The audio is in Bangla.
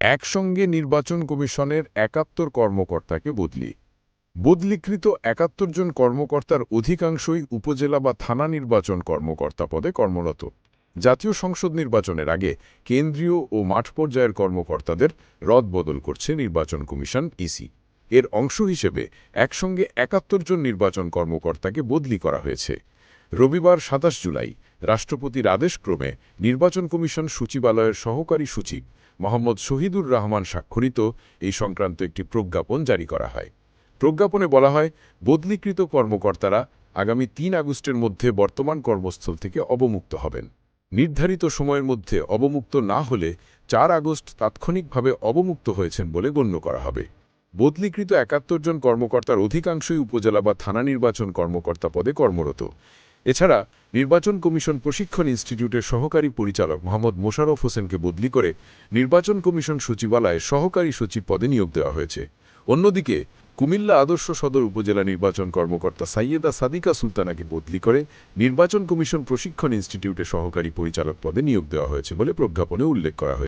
একসঙ্গে নির্বাচন কমিশনের একাত্তর কর্মকর্তাকে বদলি। বদলিকৃত একাত্তর জন কর্মকর্তার অধিকাংশই উপজেলা বা থানা নির্বাচন কর্মকর্তা পদে কর্মরত। জাতীয় সংসদ নির্বাচনের আগে কেন্দ্রীয় ও মাঠ পর্যায়ের কর্মকর্তাদের রদবদল করছে নির্বাচন কমিশন ইসি। এর অংশ হিসেবে একসঙ্গে একাত্তর জন নির্বাচন কর্মকর্তাকে বদলি করা হয়েছে। রবিবার সাতাশ জুলাই রাষ্ট্রপতির আদেশক্রমে নির্বাচন কমিশন সচিবালয়ের সহকারী সচিব মোহাম্মদ শহীদুর রহমান স্বাক্ষরিত এই সংক্রান্ত একটি প্রজ্ঞাপন জারি করা হয়। প্রজ্ঞাপনে বলা হয়, বদলিকৃত কর্মকর্তারা আগামী তিন আগস্টের মধ্যে বর্তমান কর্মস্থল থেকে অবমুক্ত হবেন। নির্ধারিত সময়ের মধ্যে অবমুক্ত না হলে চার আগস্ট তাৎক্ষণিকভাবে অবমুক্ত হয়েছেন বলে গণ্য করা হবে। বদলিকৃত একাত্তর জন কর্মকর্তার অধিকাংশই উপজেলা বা থানা নির্বাচন কর্মকর্তা পদে কর্মরত। এছাড়া নির্বাচন কমিশন প্রশিক্ষণ ইনস্টিটিউটের সহকারী পরিচালক মোহাম্মদ মোশাররফ হোসেনকে বদলি করে নির্বাচন কমিশন সচিবালয়ে সহকারী সচিব পদে নিয়োগ দেওয়া হয়েছে। অন্যদিকে, কুমিল্লা আদর্শ সদর উপজেলা নির্বাচন কর্মকর্তা সাইয়েদা সাদিকা সুলতানাকে বদলি করে নির্বাচন কমিশন প্রশিক্ষণ ইনস্টিটিউটের সহকারী পরিচালক পদে নিয়োগ দেওয়া হয়েছে বলে প্রজ্ঞাপনে উল্লেখ করা হয়েছে।